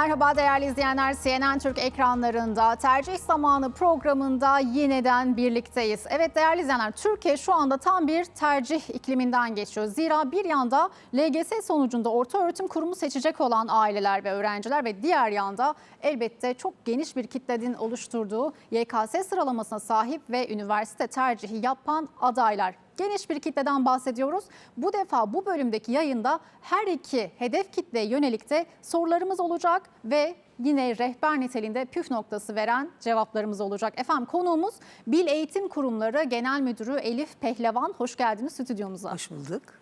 Merhaba değerli izleyenler CNN Türk ekranlarında tercih zamanı programında yeniden birlikteyiz. Evet değerli izleyenler Türkiye şu anda tam bir tercih ikliminden geçiyor. Zira bir yanda LGS sonucunda orta öğretim kurumu seçecek olan aileler ve öğrenciler ve diğer yanda elbette çok geniş bir kitlenin oluşturduğu YKS sıralamasına sahip ve üniversite tercihi yapan adaylar geniş bir kitleden bahsediyoruz. Bu defa bu bölümdeki yayında her iki hedef kitleye yönelik de sorularımız olacak ve yine rehber niteliğinde püf noktası veren cevaplarımız olacak. Efendim konuğumuz Bil Eğitim Kurumları Genel Müdürü Elif Pehlevan. Hoş geldiniz stüdyomuza. Hoş bulduk.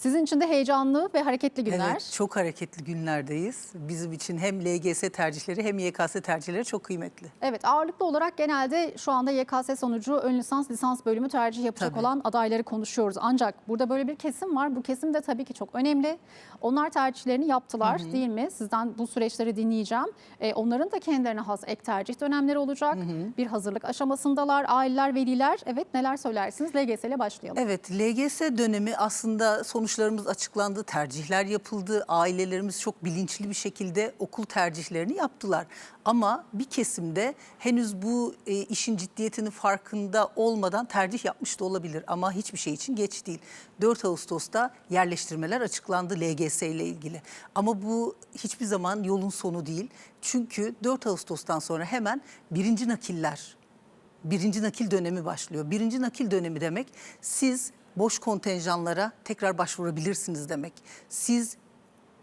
Sizin için de heyecanlı ve hareketli günler. Evet, çok hareketli günlerdeyiz. Bizim için hem LGS tercihleri hem YKS tercihleri çok kıymetli. Evet ağırlıklı olarak genelde şu anda YKS sonucu ön lisans lisans bölümü tercih yapacak Tabii. olan adayları konuşuyoruz. Ancak burada böyle bir kesim var. Bu kesim de tabii ki çok önemli. Onlar tercihlerini yaptılar değil mi? Sizden bu süreçleri dinleyeceğim. Ee, onların da kendilerine has ek tercih dönemleri olacak. Bir hazırlık aşamasındalar. Aileler, veliler. Evet neler söylersiniz? LGS ile başlayalım. Evet, LGS dönemi aslında sonuçlarımız açıklandı, tercihler yapıldı. Ailelerimiz çok bilinçli bir şekilde okul tercihlerini yaptılar. Ama bir kesimde henüz bu e, işin ciddiyetinin farkında olmadan tercih yapmış da olabilir. Ama hiçbir şey için geç değil. 4 Ağustos'ta yerleştirmeler açıklandı LGS ile ilgili. Ama bu hiçbir zaman yolun sonu değil. Çünkü 4 Ağustos'tan sonra hemen birinci nakiller birinci nakil dönemi başlıyor. Birinci nakil dönemi demek siz boş kontenjanlara tekrar başvurabilirsiniz demek. Siz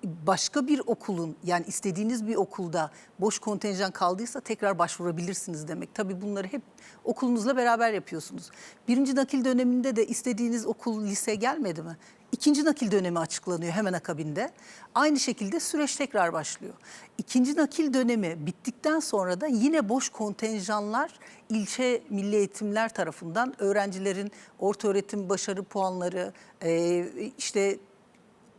başka bir okulun yani istediğiniz bir okulda boş kontenjan kaldıysa tekrar başvurabilirsiniz demek. Tabii bunları hep okulunuzla beraber yapıyorsunuz. Birinci nakil döneminde de istediğiniz okul lise gelmedi mi? İkinci nakil dönemi açıklanıyor hemen akabinde. Aynı şekilde süreç tekrar başlıyor. İkinci nakil dönemi bittikten sonra da yine boş kontenjanlar ilçe milli eğitimler tarafından öğrencilerin orta öğretim başarı puanları, eee, işte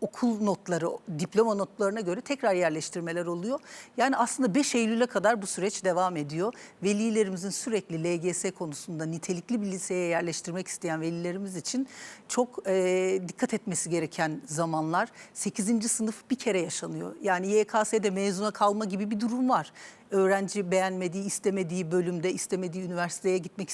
okul notları, diploma notlarına göre tekrar yerleştirmeler oluyor. Yani aslında 5 Eylül'e kadar bu süreç devam ediyor. Velilerimizin sürekli LGS konusunda nitelikli bir liseye yerleştirmek isteyen velilerimiz için çok e, dikkat etmesi gereken zamanlar. 8. sınıf bir kere yaşanıyor. Yani YKS'de mezuna kalma gibi bir durum var. Öğrenci beğenmediği, istemediği bölümde, istemediği üniversiteye gitmek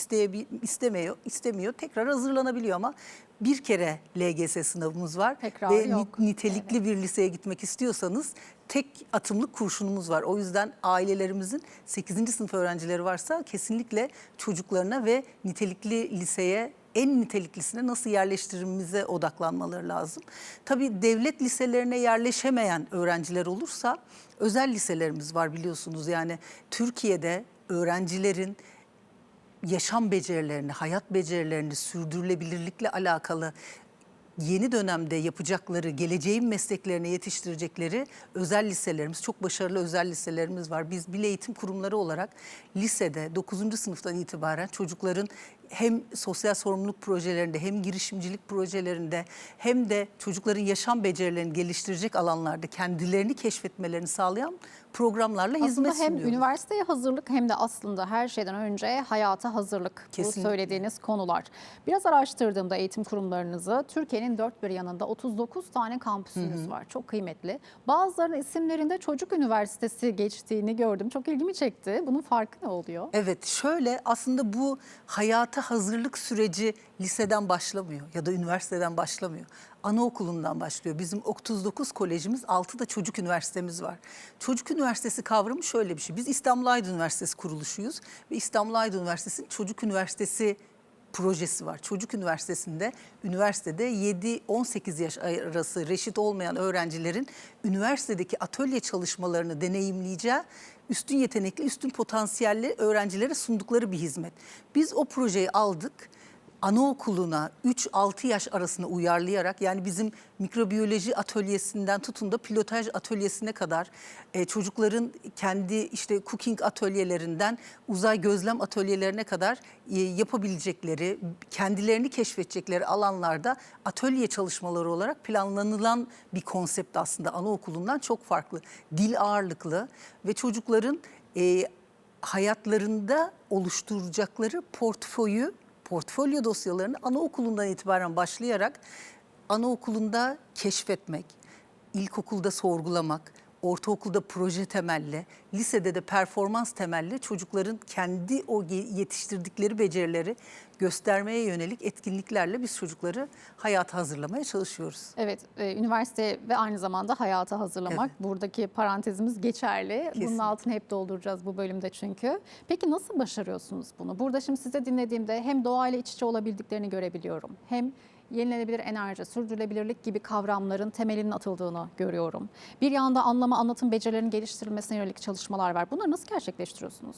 istemiyor, istemiyor. Tekrar hazırlanabiliyor ama bir kere LGS sınavımız var Tekrarı ve yok. nitelikli bir liseye gitmek istiyorsanız tek atımlık kurşunumuz var. O yüzden ailelerimizin 8. sınıf öğrencileri varsa kesinlikle çocuklarına ve nitelikli liseye en niteliklisine nasıl yerleştirimize odaklanmaları lazım. Tabii devlet liselerine yerleşemeyen öğrenciler olursa özel liselerimiz var biliyorsunuz. Yani Türkiye'de öğrencilerin yaşam becerilerini, hayat becerilerini sürdürülebilirlikle alakalı yeni dönemde yapacakları, geleceğin mesleklerine yetiştirecekleri özel liselerimiz, çok başarılı özel liselerimiz var. Biz bile eğitim kurumları olarak lisede 9. sınıftan itibaren çocukların hem sosyal sorumluluk projelerinde hem girişimcilik projelerinde hem de çocukların yaşam becerilerini geliştirecek alanlarda kendilerini keşfetmelerini sağlayan programlarla Aslında hizmet hem sunuyoruz. üniversiteye hazırlık hem de aslında her şeyden önce hayata hazırlık Kesinlikle. bu söylediğiniz konular. Biraz araştırdığımda eğitim kurumlarınızı Türkiye'nin dört bir yanında 39 tane kampüsünüz var. Çok kıymetli. Bazılarının isimlerinde çocuk üniversitesi geçtiğini gördüm. Çok ilgimi çekti. Bunun farkı ne oluyor? Evet şöyle aslında bu hayata hazırlık süreci liseden başlamıyor ya da üniversiteden başlamıyor. Anaokulundan başlıyor. Bizim 39 kolejimiz 6 da çocuk üniversitemiz var. Çocuk üniversitesi kavramı şöyle bir şey. Biz İstanbul Aydın Üniversitesi kuruluşuyuz ve İstanbul Aydın Üniversitesi'nin çocuk üniversitesi projesi var. Çocuk Üniversitesi'nde üniversitede 7-18 yaş arası reşit olmayan öğrencilerin üniversitedeki atölye çalışmalarını deneyimleyeceği üstün yetenekli, üstün potansiyelli öğrencilere sundukları bir hizmet. Biz o projeyi aldık anaokuluna 3-6 yaş arasını uyarlayarak yani bizim mikrobiyoloji atölyesinden tutun da pilotaj atölyesine kadar e, çocukların kendi işte cooking atölyelerinden uzay gözlem atölyelerine kadar e, yapabilecekleri, kendilerini keşfedecekleri alanlarda atölye çalışmaları olarak planlanılan bir konsept aslında anaokulundan çok farklı. Dil ağırlıklı ve çocukların e, hayatlarında oluşturacakları portföyü portfolyo dosyalarını anaokulundan itibaren başlayarak anaokulunda keşfetmek, ilkokulda sorgulamak, ortaokulda proje temelli, lisede de performans temelli çocukların kendi o yetiştirdikleri becerileri göstermeye yönelik etkinliklerle biz çocukları hayata hazırlamaya çalışıyoruz. Evet, e, üniversite ve aynı zamanda hayata hazırlamak. Buradaki parantezimiz geçerli. Bunun Kesinlikle. altını hep dolduracağız bu bölümde çünkü. Peki nasıl başarıyorsunuz bunu? Burada şimdi size dinlediğimde hem doğayla iç içe olabildiklerini görebiliyorum. Hem yenilenebilir enerji, sürdürülebilirlik gibi kavramların temelinin atıldığını görüyorum. Bir yanda anlama, anlatım becerilerinin geliştirilmesine yönelik çalışmalar var. Bunları nasıl gerçekleştiriyorsunuz?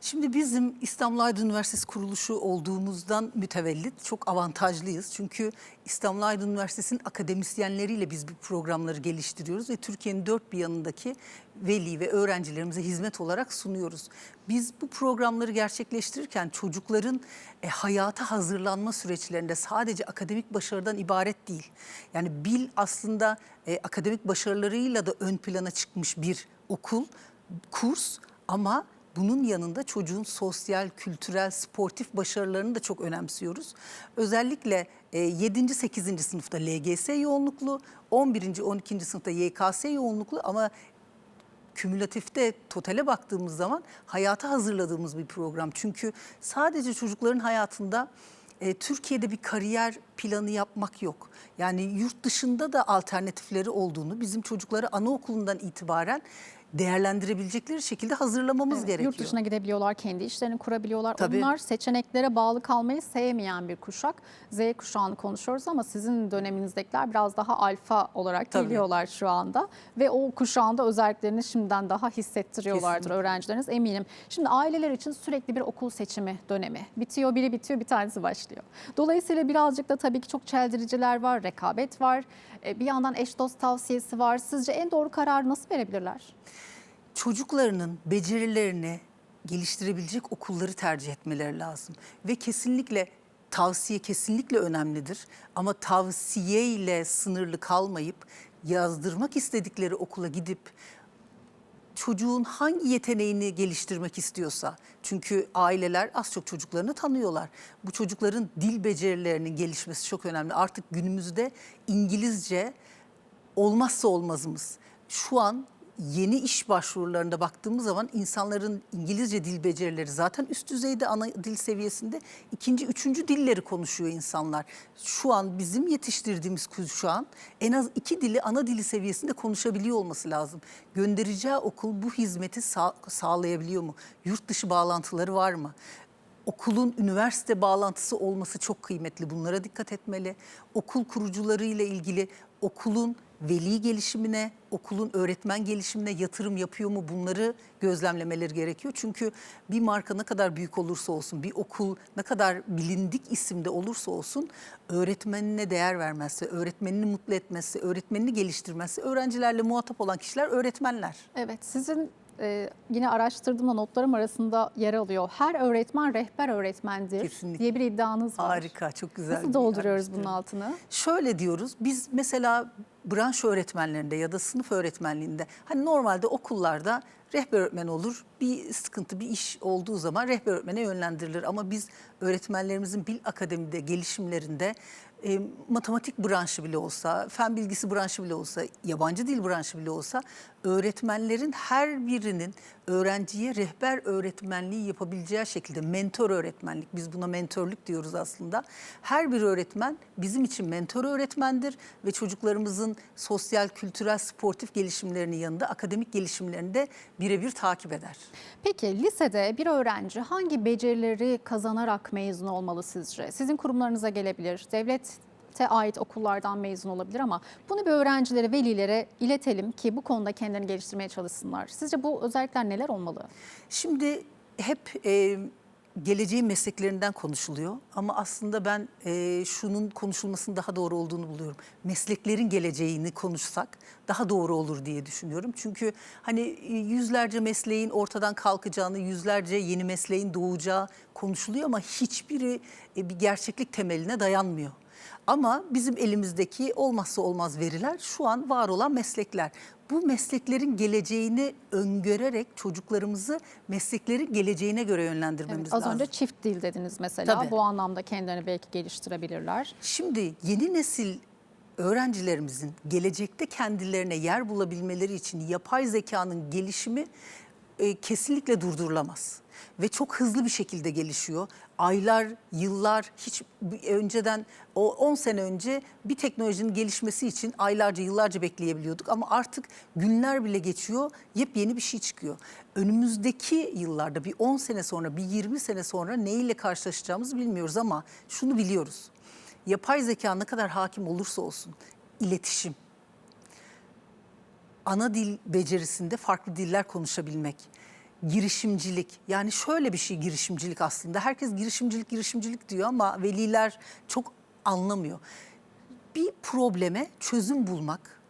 Şimdi bizim İstanbul Aydın Üniversitesi kuruluşu olduğumuzdan mütevellit çok avantajlıyız. Çünkü İstanbul Aydın Üniversitesi'nin akademisyenleriyle biz bu programları geliştiriyoruz ve Türkiye'nin dört bir yanındaki veli ve öğrencilerimize hizmet olarak sunuyoruz. Biz bu programları gerçekleştirirken çocukların e, hayata hazırlanma süreçlerinde sadece akademik başarıdan ibaret değil. Yani Bil aslında e, akademik başarılarıyla da ön plana çıkmış bir okul, kurs ama bunun yanında çocuğun sosyal, kültürel, sportif başarılarını da çok önemsiyoruz. Özellikle e, 7. 8. sınıfta LGS yoğunluklu, 11. 12. sınıfta YKS yoğunluklu ama kümülatifte totale baktığımız zaman hayata hazırladığımız bir program. Çünkü sadece çocukların hayatında e, Türkiye'de bir kariyer planı yapmak yok. Yani yurt dışında da alternatifleri olduğunu bizim çocukları anaokulundan itibaren değerlendirebilecekleri şekilde hazırlamamız Evet, gerekiyor. Yurt dışına gidebiliyorlar, kendi işlerini kurabiliyorlar. Tabii. Onlar seçeneklere bağlı kalmayı sevmeyen bir kuşak. Z kuşağını konuşuyoruz ama sizin döneminizdekiler biraz daha alfa olarak Tabii. geliyorlar şu anda. Ve o kuşağın da özelliklerini şimdiden daha hissettiriyorlardır Kesinlikle. öğrencileriniz eminim. Şimdi aileler için sürekli bir okul seçimi dönemi. Bitiyor, biri bitiyor, bir tanesi başlıyor. Dolayısıyla birazcık da tabii ki çok çeldiriciler var, rekabet var. E, Bir yandan eş dost tavsiyesi var. Sizce en doğru kararı nasıl verebilirler? Çocuklarının becerilerini geliştirebilecek okulları tercih etmeleri lazım. Ve kesinlikle tavsiye kesinlikle önemlidir. Ama tavsiye ile sınırlı kalmayıp yazdırmak istedikleri okula gidip çocuğun hangi yeteneğini geliştirmek istiyorsa çünkü aileler az çok çocuklarını tanıyorlar. Bu çocukların dil becerilerinin gelişmesi çok önemli. Artık günümüzde İngilizce olmazsa olmazımız. Şu an yeni iş başvurularında baktığımız zaman insanların İngilizce dil becerileri zaten üst düzeyde ana dil seviyesinde ikinci, üçüncü dilleri konuşuyor insanlar. Şu an bizim yetiştirdiğimiz kuşağın en az iki dili ana dili seviyesinde konuşabiliyor olması lazım. Göndereceği okul bu hizmeti sağ- sağlayabiliyor mu? Yurt dışı bağlantıları var mı? okulun üniversite bağlantısı olması çok kıymetli. Bunlara dikkat etmeli. Okul kurucuları ile ilgili okulun veli gelişimine, okulun öğretmen gelişimine yatırım yapıyor mu bunları gözlemlemeleri gerekiyor. Çünkü bir marka ne kadar büyük olursa olsun, bir okul ne kadar bilindik isimde olursa olsun öğretmenine değer vermezse, öğretmenini mutlu etmezse, öğretmenini geliştirmezse öğrencilerle muhatap olan kişiler öğretmenler. Evet, sizin e, yine araştırdığımda notlarım arasında yer alıyor. Her öğretmen rehber öğretmendir Kesinlikle. diye bir iddianız var. Harika, çok güzel. Nasıl dolduruyoruz bunun altını? Şöyle diyoruz biz mesela branş öğretmenlerinde ya da sınıf öğretmenliğinde hani normalde okullarda rehber öğretmen olur bir sıkıntı bir iş olduğu zaman rehber öğretmene yönlendirilir ama biz öğretmenlerimizin Bil Akademi'de gelişimlerinde e, matematik branşı bile olsa, fen bilgisi branşı bile olsa, yabancı dil branşı bile olsa öğretmenlerin her birinin öğrenciye rehber öğretmenliği yapabileceği şekilde mentor öğretmenlik, biz buna mentörlük diyoruz aslında. Her bir öğretmen bizim için mentor öğretmendir ve çocuklarımızın sosyal, kültürel, sportif gelişimlerinin yanında akademik gelişimlerini de birebir takip eder. Peki lisede bir öğrenci hangi becerileri kazanarak mezun olmalı sizce? Sizin kurumlarınıza gelebilir, devlete ait okullardan mezun olabilir ama bunu bir öğrencilere, velilere iletelim ki bu konuda kendilerini geliştirmeye çalışsınlar. Sizce bu özellikler neler olmalı? Şimdi hep e, geleceğin mesleklerinden konuşuluyor ama aslında ben e, şunun konuşulmasının daha doğru olduğunu buluyorum. Mesleklerin geleceğini konuşsak daha doğru olur diye düşünüyorum. Çünkü hani e, yüzlerce mesleğin ortadan kalkacağını, yüzlerce yeni mesleğin doğacağı konuşuluyor ama hiçbiri e, bir gerçeklik temeline dayanmıyor. Ama bizim elimizdeki olmazsa olmaz veriler şu an var olan meslekler. Bu mesleklerin geleceğini öngörerek çocuklarımızı mesleklerin geleceğine göre yönlendirmemiz Evet, az lazım. önce çift dil dediniz mesela. Tabii. Bu anlamda kendilerini belki geliştirebilirler. Şimdi yeni nesil öğrencilerimizin gelecekte kendilerine yer bulabilmeleri için yapay zekanın gelişimi e, kesinlikle durdurulamaz. Ve çok hızlı bir şekilde gelişiyor. Aylar, yıllar hiç önceden o 10 sene önce bir teknolojinin gelişmesi için aylarca, yıllarca bekleyebiliyorduk ama artık günler bile geçiyor, yepyeni bir şey çıkıyor. Önümüzdeki yıllarda bir 10 sene sonra, bir 20 sene sonra neyle karşılaşacağımızı bilmiyoruz ama şunu biliyoruz. Yapay zeka ne kadar hakim olursa olsun iletişim, ana dil becerisinde farklı diller konuşabilmek, girişimcilik. Yani şöyle bir şey girişimcilik aslında. Herkes girişimcilik girişimcilik diyor ama veliler çok anlamıyor. Bir probleme çözüm bulmak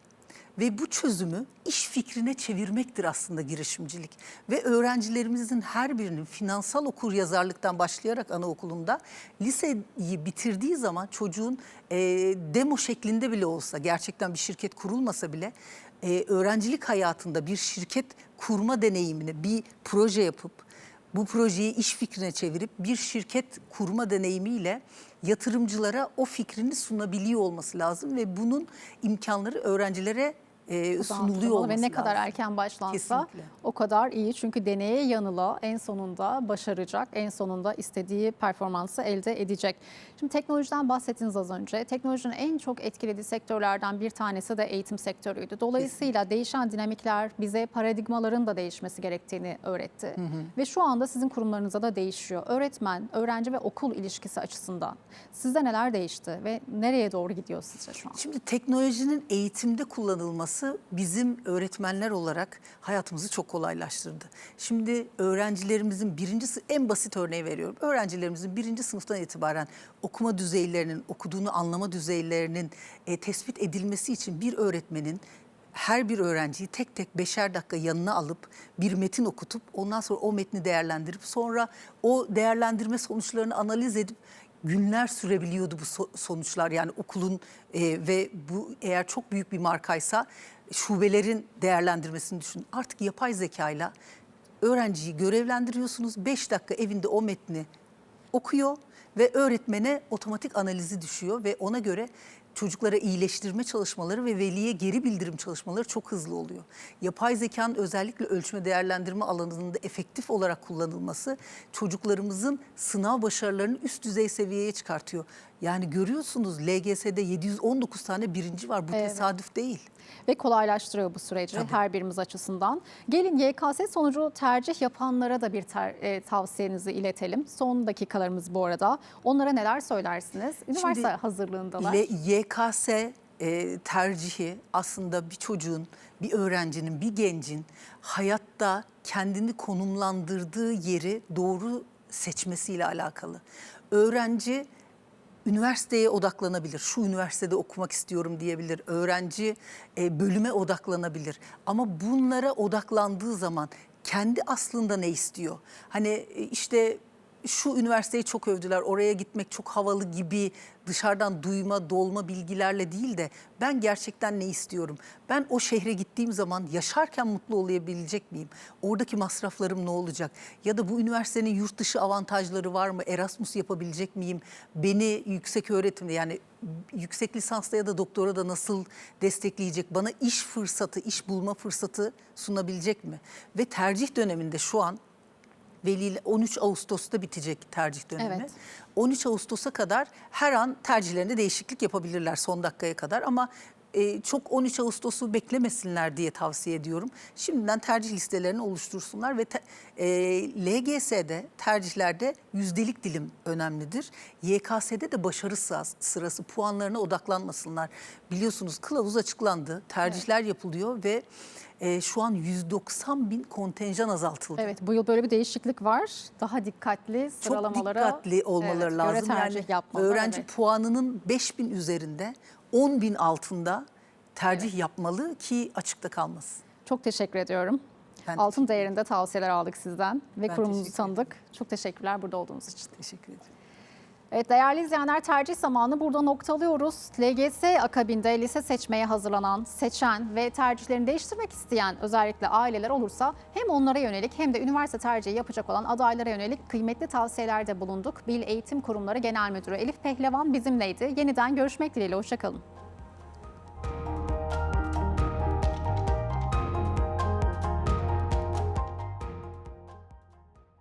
ve bu çözümü iş fikrine çevirmektir aslında girişimcilik. Ve öğrencilerimizin her birinin finansal okur yazarlıktan başlayarak anaokulunda liseyi bitirdiği zaman çocuğun e, demo şeklinde bile olsa gerçekten bir şirket kurulmasa bile e, öğrencilik hayatında bir şirket kurma deneyimini bir proje yapıp bu projeyi iş fikrine çevirip bir şirket kurma deneyimiyle yatırımcılara o fikrini sunabiliyor olması lazım ve bunun imkanları öğrencilere e, sunuluyor olması ve ne kadar lazım. erken başlansa Kesinlikle. o kadar iyi. Çünkü deneye yanıla en sonunda başaracak, en sonunda istediği performansı elde edecek. Şimdi teknolojiden bahsettiniz az önce. Teknolojinin en çok etkilediği sektörlerden bir tanesi de eğitim sektörüydü. Dolayısıyla değişen dinamikler bize paradigmaların da değişmesi gerektiğini öğretti. Ve şu anda sizin kurumlarınızda da değişiyor. Öğretmen, öğrenci ve okul ilişkisi açısından sizde neler değişti ve nereye doğru gidiyor sizce şu an? Şimdi teknolojinin eğitimde kullanılması bizim öğretmenler olarak hayatımızı çok kolaylaştırdı. Şimdi öğrencilerimizin birinci en basit örneği veriyorum. Öğrencilerimizin birinci sınıftan itibaren okuma düzeylerinin, okuduğunu anlama düzeylerinin e, tespit edilmesi için bir öğretmenin her bir öğrenciyi tek tek beşer dakika yanına alıp bir metin okutup ondan sonra o metni değerlendirip sonra o değerlendirme sonuçlarını analiz edip günler sürebiliyordu bu so- sonuçlar. Yani okulun e, ve bu eğer çok büyük bir markaysa şubelerin değerlendirmesini düşünün. Artık yapay zekayla öğrenciyi görevlendiriyorsunuz. 5 dakika evinde o metni okuyor ve öğretmene otomatik analizi düşüyor ve ona göre çocuklara iyileştirme çalışmaları ve veliye geri bildirim çalışmaları çok hızlı oluyor. Yapay zekanın özellikle ölçme değerlendirme alanında efektif olarak kullanılması çocuklarımızın sınav başarılarını üst düzey seviyeye çıkartıyor. Yani görüyorsunuz LGS'de 719 tane birinci var. Bu Evet. tesadüf değil. ve kolaylaştırıyor bu süreci Tabii. her birimiz açısından. Gelin YKS sonucu tercih yapanlara da bir ter- e, tavsiyenizi iletelim. Son dakikalarımız bu arada. Onlara neler söylersiniz? Üniversite Şimdi hazırlığındalar. YKS e, tercihi aslında bir çocuğun, bir öğrencinin, bir gencin hayatta kendini konumlandırdığı yeri doğru seçmesiyle alakalı. Öğrenci üniversiteye odaklanabilir. Şu üniversitede okumak istiyorum diyebilir. Öğrenci e, bölüme odaklanabilir. Ama bunlara odaklandığı zaman kendi aslında ne istiyor? Hani e, işte şu üniversiteyi çok övdüler, oraya gitmek çok havalı gibi dışarıdan duyma, dolma bilgilerle değil de ben gerçekten ne istiyorum? Ben o şehre gittiğim zaman yaşarken mutlu olabilecek miyim? Oradaki masraflarım ne olacak? Ya da bu üniversitenin yurt dışı avantajları var mı? Erasmus yapabilecek miyim? Beni yüksek öğretimde yani yüksek lisansla ya da doktora da nasıl destekleyecek? Bana iş fırsatı, iş bulma fırsatı sunabilecek mi? Ve tercih döneminde şu an veliyle 13 Ağustos'ta bitecek tercih dönemi. Evet. 13 Ağustos'a kadar her an tercihlerinde değişiklik yapabilirler son dakikaya kadar ama e, çok 13 Ağustos'u beklemesinler diye tavsiye ediyorum. Şimdiden tercih listelerini oluştursunlar ve te- e, LGS'de tercihlerde yüzdelik dilim önemlidir. YKS'de de başarı sırası, puanlarına odaklanmasınlar. Biliyorsunuz kılavuz açıklandı, tercihler yapılıyor ve e, şu an 190 bin kontenjan azaltıldı. Evet bu yıl böyle bir değişiklik var. Daha dikkatli çok sıralamalara dikkatli olmaları evet, lazım. Yani yapmalı. öğrenci Evet. puanının 5000 üzerinde 10 bin altında tercih yapmalı ki açıkta kalmasın. Çok teşekkür ediyorum. Ben Altın teşekkür değerinde tavsiyeler aldık sizden ve Ben kurumumuzu tanıdık. Çok teşekkürler burada olduğunuz için. Teşekkür ederim. Evet değerli izleyenler tercih zamanı burada noktalıyoruz. LGS akabinde lise seçmeye hazırlanan, seçen ve tercihlerini değiştirmek isteyen özellikle aileler olursa hem onlara yönelik hem de üniversite tercihi yapacak olan adaylara yönelik kıymetli tavsiyelerde bulunduk. Bil Eğitim Kurumları Genel Müdürü Elif Pehlevan bizimleydi. Yeniden görüşmek dileğiyle hoşçakalın.